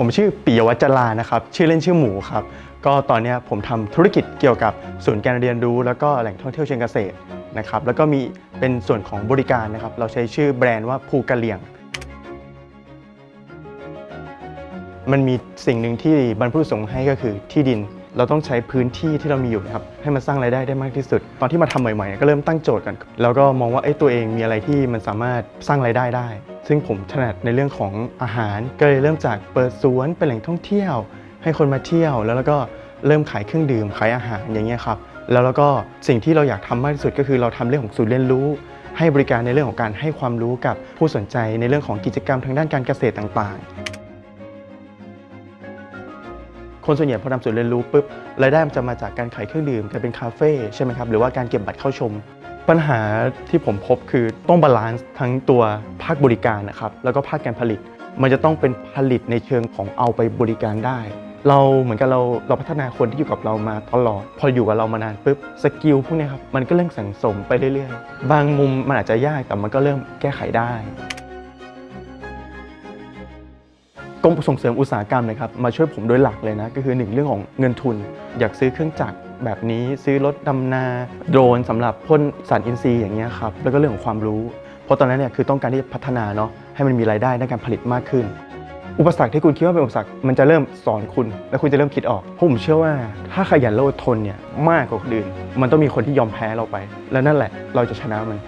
ผมชื่อปิยวัจจรานะครับ ชื่อเล่นชื่อหมูครับ ก็ตอนนี้ผมทำธุรกิจเกี่ยวกับศูนย์การเรียนรู้ แล้วก็แหล่งท่องเที่ยวเชิงเกษตรนะครับ แล้วก็มีเป็นส่วนของบริการนะครับ เราใช้ชื่อแบรนด์ว่าภูกะเหลี่ยง มันมีสิ่งหนึ่งที่บรรพบุรุษส่งให้ก็คือที่ดิน เราต้องใช้พื้นที่ที่เรามีอยู่นะครับ ให้มันสร้างรายได้ได้มากที่สุด ตอนที่มาทำใหม่ๆ ก็เริ่มตั้งโจทย์กัน แล้วก็มองว่าเอ้ตัวเองมีอะไรที่มันสามารถสร้างรายได้ได้ ซึ่งผมถนัดในเรื่องของอาหาร ก็เลยเริ่มจากเปิดสวนเป็นแหล่งท่องเที่ยว ให้คนมาเที่ยวแล้วเราก็เริ่มขายเครื่องดื่มขายอาหารอย่างเงี้ยครับแล้วเราก็สิ่งที่เราอยากทำมากที่สุดก็คือเราทำเรื่องของศูนย์เรียนรู้ ให้บริการในเรื่องของการให้ความรู้กับผู้สนใจในเรื่องของกิจกรรมทางด้านการเกษตรต่างๆ คนส่วนใหญ่พอทำศูนย์เรียนรู้ปุ๊บรายได้มันจะมาจากการขายเครื่องดื่มกลารเป็นคาเฟ่ใช่ไหมครับหรือว่าการเก็บบัตรเข้าชม ปัญหาที่ผมพบคือต้องบาลานซ์ทั้งตัวภาคบริการนะครับแล้วก็ภาคการผลิต มันจะต้องเป็นผลิตในเชิงของเอาไปบริการได้ เราเหมือนกับเราเราพัฒนาคนที่อยู่กับเรามาตลอด พออยู่กับเรามานานปุ๊บสกิลพวกนี้ครับมันก็เริ่มสั่งสมไปเรื่อยๆ บางมุมมันอาจจะยากแต่มันก็เริ่มแก้ไขได้กรมส่งเสริมอุตสาหกรรมนะครับมาช่วยผมโดยหลักเลยนะก็คือหนึ่งเรื่องของเงินทุน อยากซื้อเครื่องจักร แบบนี้ซื้อรถดำนาโดรนสำหรับพ่นสารอินทรีย์อย่างเงี้ยครับแล้วก็เรื่องของความรู้ เพราะตอนนั้นเนี่ยคือต้องการที่จะพัฒนาเนาะให้มันมีรายได้ในการผลิตมากขึ้น อุปสรรคที่คุณคิดว่าเป็นอุปสรรคมันจะเริ่มสอนคุณ และคุณจะเริ่มคิดออกเพราะผมเชื่อว่าถ้าขยันและอดทนเนี่ยมากกว่าคนอื่นมันต้องมีคนที่ยอมแพ้เราไป และนั่นแหละเราจะชนะมัน